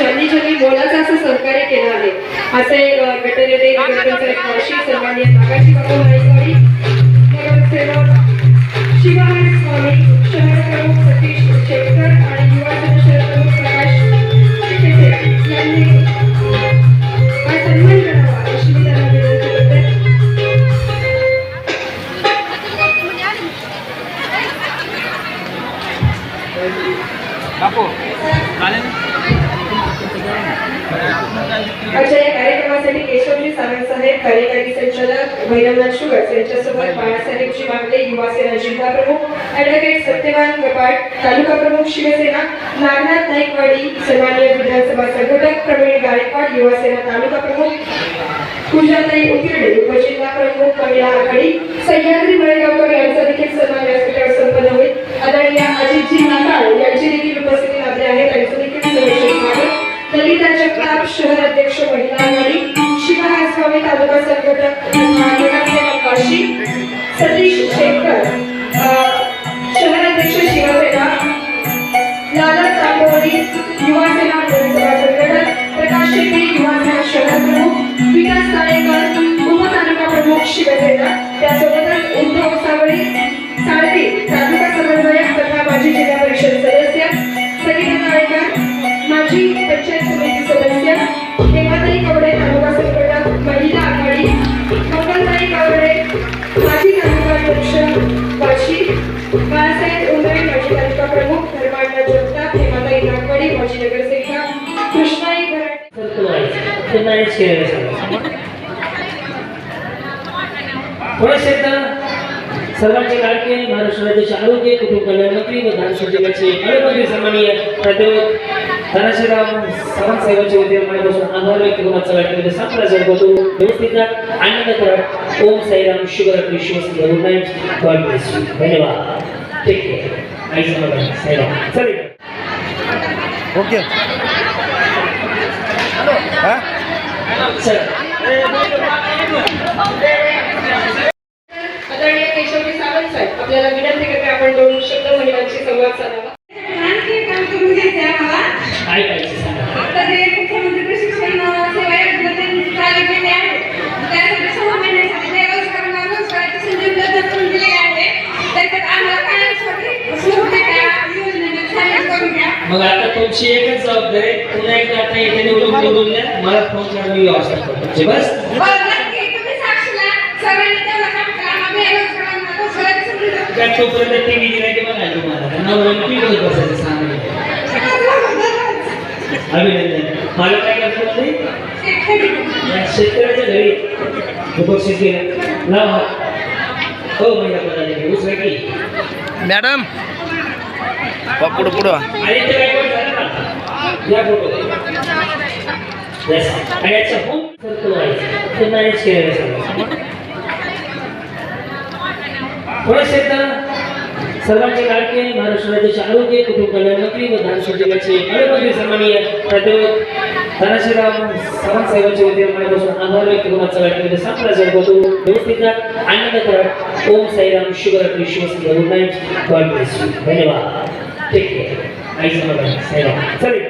ज्यांनी ज्यांनी बोलायचं असं सहकार्य केलं आहे. असे अ, गटनेते गटपंचायत मावशी नागाजी नगरसेवक स्वामी शहर प्रमुख सतीश शेखर आणि युवा शहर प्रमुख प्रकाश यांनी हा सन्मान करावा अशी मी त्यांना विनंती करते बापू चालेल आजच्या या कार्यक्रमासाठी केशवजी सावंत साहेब कार्यकारी संचालक भैरवनाथ शुगर्स यांच्यासोबत बाळासाहेबजी बांगले युवा सेना जिल्हा प्रमुख ऍडव्होकेट सत्यवान गपाट तालुका प्रमुख शिवसेना नागनाथ नाईकवाडी सन्माननीय विधानसभा संघटक प्रवीण गायकवाड युवा सेना तालुका प्रमुख पूजाताई उकिरडे उपजिल्हा प्रमुख महिला आघाडी सह्याद्री मळेगावकर यांचा देखील सन्मान साळवी तालुका समन्वयक तथा माजी जिल्हा परिषद सदस्य सविता काळेकर माजी पंचायत समिती सदस्य हेमाताई कवडे तालुका संघटक महिला आघाडी मंगलताई कवडे माजी तालुका अध्यक्ष वाशी बाळासाहेब उंदरे माजी तालुका प्रमुख जगताप हेमाताई नागवाडी माजी नगरसेविका कृष्णाई भराटे ते मॅनेज केलेलं सगळं थोडेसे तर सर्वांचे लाडके महाराष्ट्र राज्याचे आरोग्य कुटुंब कल्याण मंत्री व विधानसभा जिल्ह्याचे पालकमंत्री सन्माननीय प्राध्यापक धनश्रीराम सावंत साहेबांच्या वतीने माझ्यापासून आभार व्यक्त करून आजच्या बैठकीमध्ये संपला व्यवस्थित आनंद करा. ओम साईराम शुगर विश्वस good night. God bless you. धन्यवाद. Take care Sairam. चल ओके. हा चल संधी उपलब्ध काय तोपर्यंत टीव्ही दिला की बघायला तुम्हाला नवऱ्याने टीव्ही बघत बसायचं सांगा अभिनंदन. मला काय करतो ते या शेतकऱ्याच्या घरी. उपस्थित केलं लाव हात. हो महिला पदाधिकारी. उचला की. मॅडम. पुढं पुढं आणि ते काय झालं ना या फोटो याचं होम सर्वांचे लाडके महाराष्ट्र राज्याचे आरोग्य कुटुंब कल्याण मंत्री व विधानसभा जिल्ह्याचे पालकमंत्री सन्माननीय प्राध्यापक धनश्रीराम सावंत साहेबांच्या वतीने माझ्यापासून आभार व्यक्त करून आजच्या बैठकीमध्ये संपला जर होतो व्यवस्थित आनंद करा Om Sairam Shivratri विश्वस good night God bless you धन्यवाद. टेक केअर आई समाधान. साईराम. चल.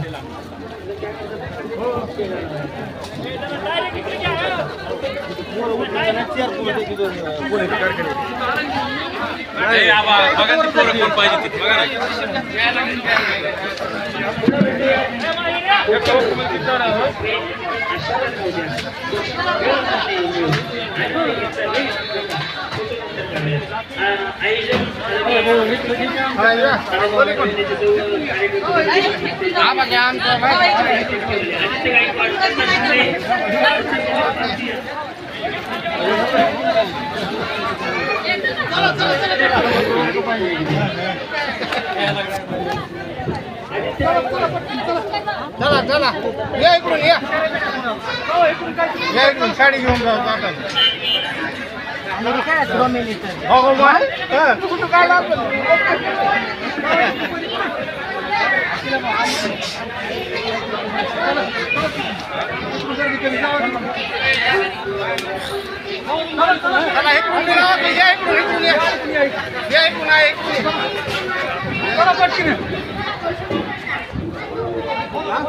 बघा ती पोरं कोण पाहिजे ती बघा ना आयोजन चला चला. या इकडून या. इकडून साडी घेऊन जाऊ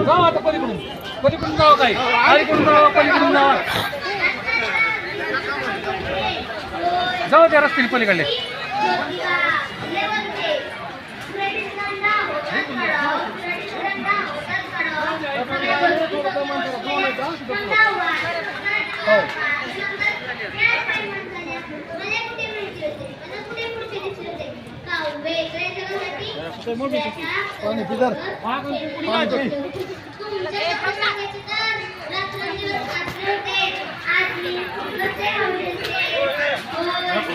जाऊ आता पलीकडून पलीकडून जावं काही अलीकडून जावं पलीकडून जावं जाऊ त्या रस्त्याने पलीकडले ज्योतिबा फुले बोलते माहिती वाढवून शकला मातीचा वास माझा वास वाचण्यासाठी लागतात आणि गर्भातल्या तैतीजवळ गर्भातच लागतात म्हणूनच म्हणूनच ते सत्ता मोठे मी हे गरम करते होय मी सावित्री ज्योतिबा फुले बोलते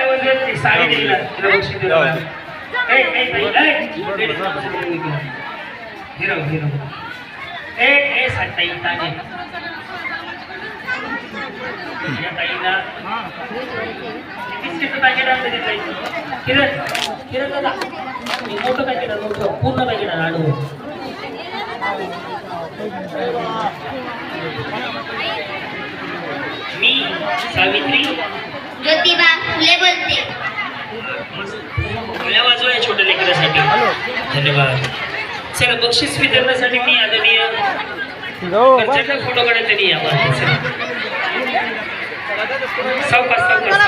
साडी दिली हिरो, हिरो. ए, ए, सा- ताई, ताई. या ताईला. बिस्किटचं पॅकेट आणलं ते ताई. किरण, किरण दादा, हे मोठं पॅकेट. पूर्ण पॅकेट आहे लाडू मी सावित्री. ज्योतिबा फुले बोलते. मला वाजवा या छोट्या लेकरासाठी. धन्यवाद. चला बक्षीस वितरणासाठी मी आदरणीय फोटो चला. सावकाश सावकाश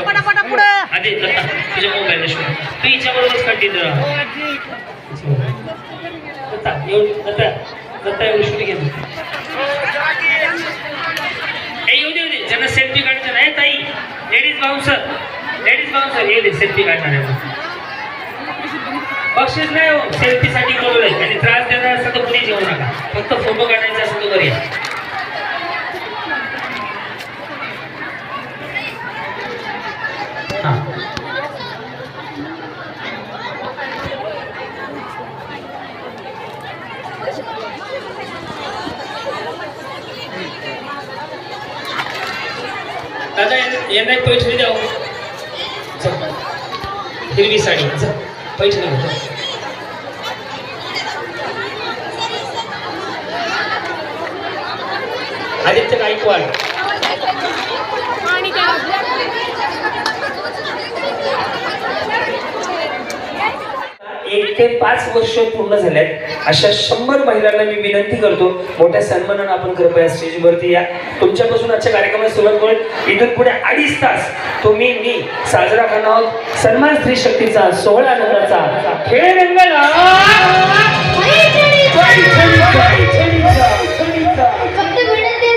आधी दत्ता तुझ्या मोबाईलला शोध. तू हिच्या बरोबरच कंटिन्यू राहा. दत्ता येऊन दत्ता दत्ता येऊन शूट घेतो. येऊ दे येऊ दे. ज्यांना सेल्फी काढायचं नाही ताई. Ladies bouncer ladies bouncer sir हे सेल्फी काढणार आहे बक्षीस नाही हो सेल्फीसाठी बोलवलंय आणि त्रास देणार असेल तर कुणी जेवू नका. फक्त फोटो काढायचा असेल तो करूया दादा यांना एक पैठणी द्या हिरवी साडी पैठणी घ्या. आदित्य गायकवाड एक ते पाच वर्ष पूर्ण झाल्यात अशा शंभर महिलांना मी विनंती करतो मोठ्या सन्मानानं आपण कृपया स्टेजवरती या. तुमच्यापासून आजच्या कार्यक्रमाला सुरुवात होईल इथून पुढे अडीच तास तुम्ही मी साजरा करणार आहोत. सन्मान स्त्री शक्तीचा सोहळा आनंदाचा खेळ रंगला. फक्त विनंती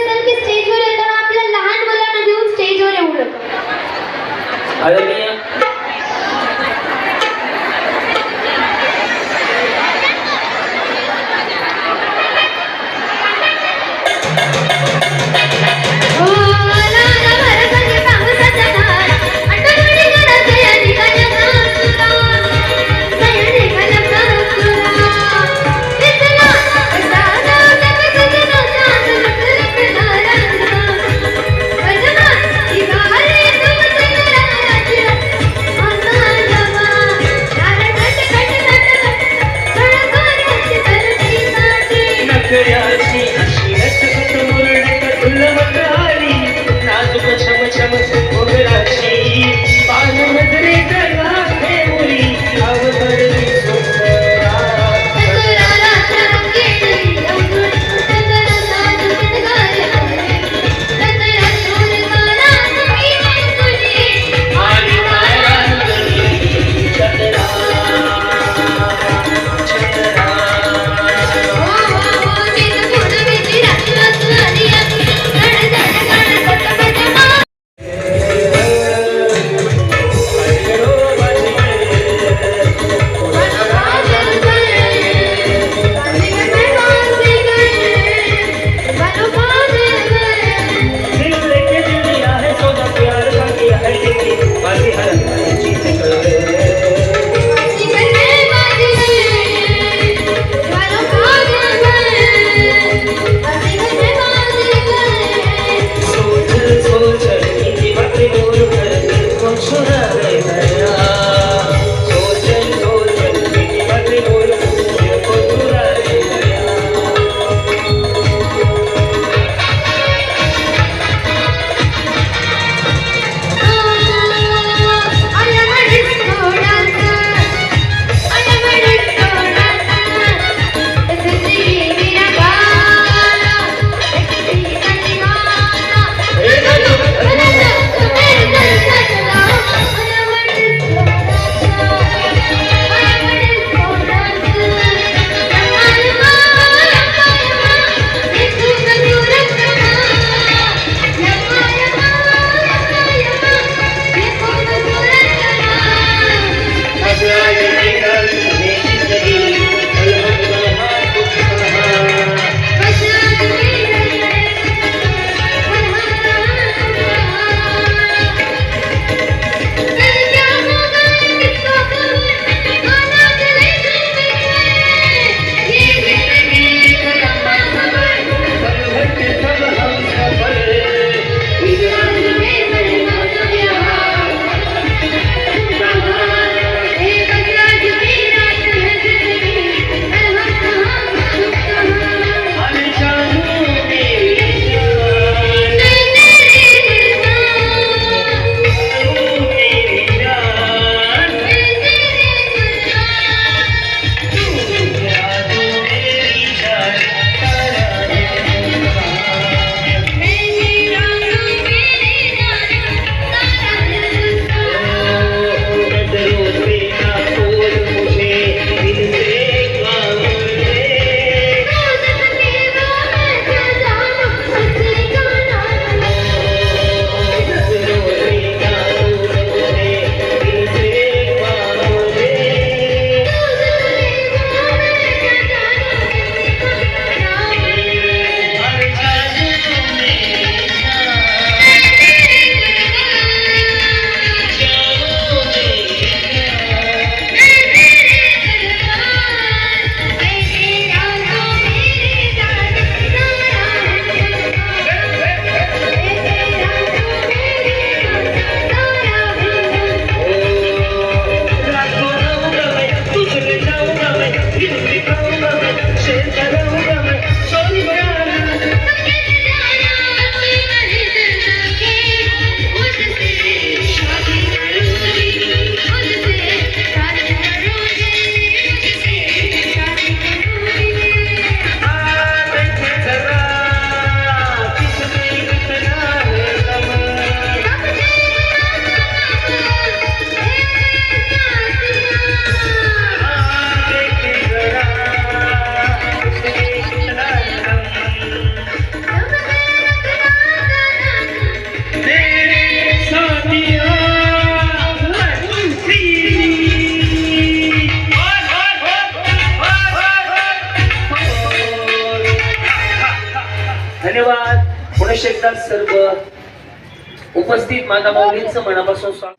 माता माऊलींचं मनापासून स्वागत.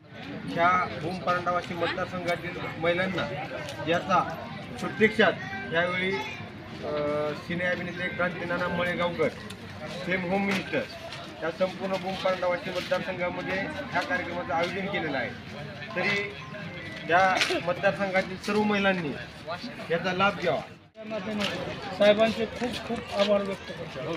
ह्या भूम परंडावाशी मतदारसंघातील महिलांना याचा प्रत्यक्षात यावेळी सिने अभिनेते Krantinana Malegaonkar same home minister या संपूर्ण भूम परंडावाशी मतदारसंघामध्ये ह्या कार्यक्रमाचं आयोजन केलेलं आहे. तरी या मतदारसंघातील सर्व महिलांनी याचा लाभ घ्यावा. साहेबांचे खूप खूप आभार व्यक्त करतो.